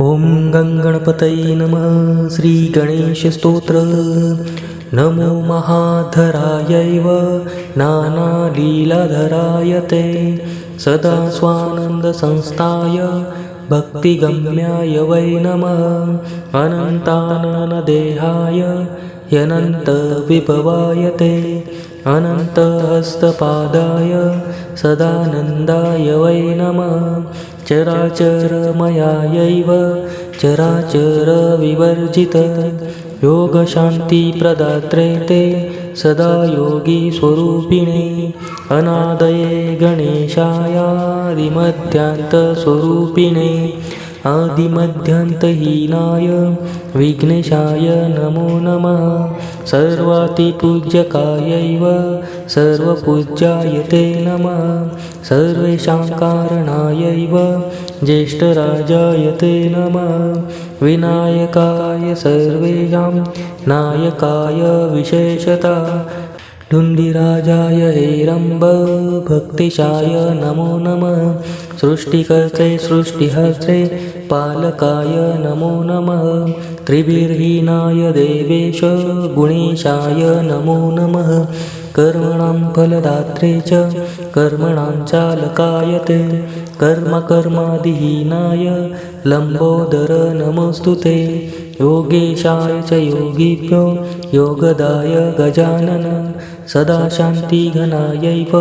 ॐ गङ्गणपतये नमः श्रीगणेशस्तोत्र। नमो महाधरायैव नानालीलाधराय ते। सदा स्वानन्दसंस्थाय भक्तिगम्याय वै नमः। अनन्ताननदेहाय ह्यनन्तविभवाय ते अनन्तहस्तपादाय सदानन्दाय वै नमः। चराचरमयायैव। चराचरविवर्जित। योगशान्तिप्रदात्रे ते सदा योगीस्वरूपिणे अनादये गणेशायादिमध्यान्तस्वरूपिणे। आदिमध्यन्तहीनाय विघ्नेशाय नमो नमः। सर्वातिपूज्यकायैव सर्वपूज्याय ते नमः। सर्वेषां कारणायैव ज्येष्ठराजाय ते नमः। विनायकाय सर्वेषां नायकाय विशेषता। ढुंडीराजाय हेरम्ब भक्तिशाय नमो नमः। सृष्टिकर्ते सृष्टिहर्ते पालकाय नमो नमः। त्रिभिर्हीनाय देवेश गुणेशाय नमो नमः। कर्मणां फलदात्रे च कर्मणां चालकाय ते। कर्मकर्मादिहीनाय लम्बोदर नमोऽस्तु ते। योगेशाय च योगिभ्यो योगदाय गजानन। सदा शान्तिघनायैव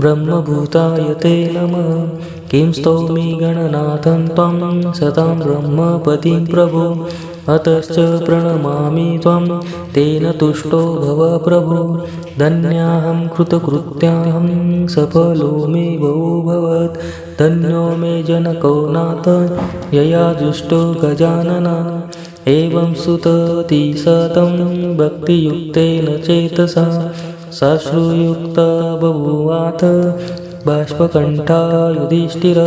ब्रह्मभूताय ते नमः। किं स्तौमि गणनाथं त्वं सतां ब्रह्मपतिं प्रभो। अतश्च प्रणमामि त्वं तेन तुष्टो भव प्रभो। धन्याहं कृतकृत्याहं सफलो मे बहुभवत् धन्यो मे जनको नाथ यया जुष्टो गजानना। एवं सुतति सतं भक्तियुक्तेन चेतसा। साश्रुयुक्ता बभूवाथ बाष्पकण्ठा युधिष्ठिर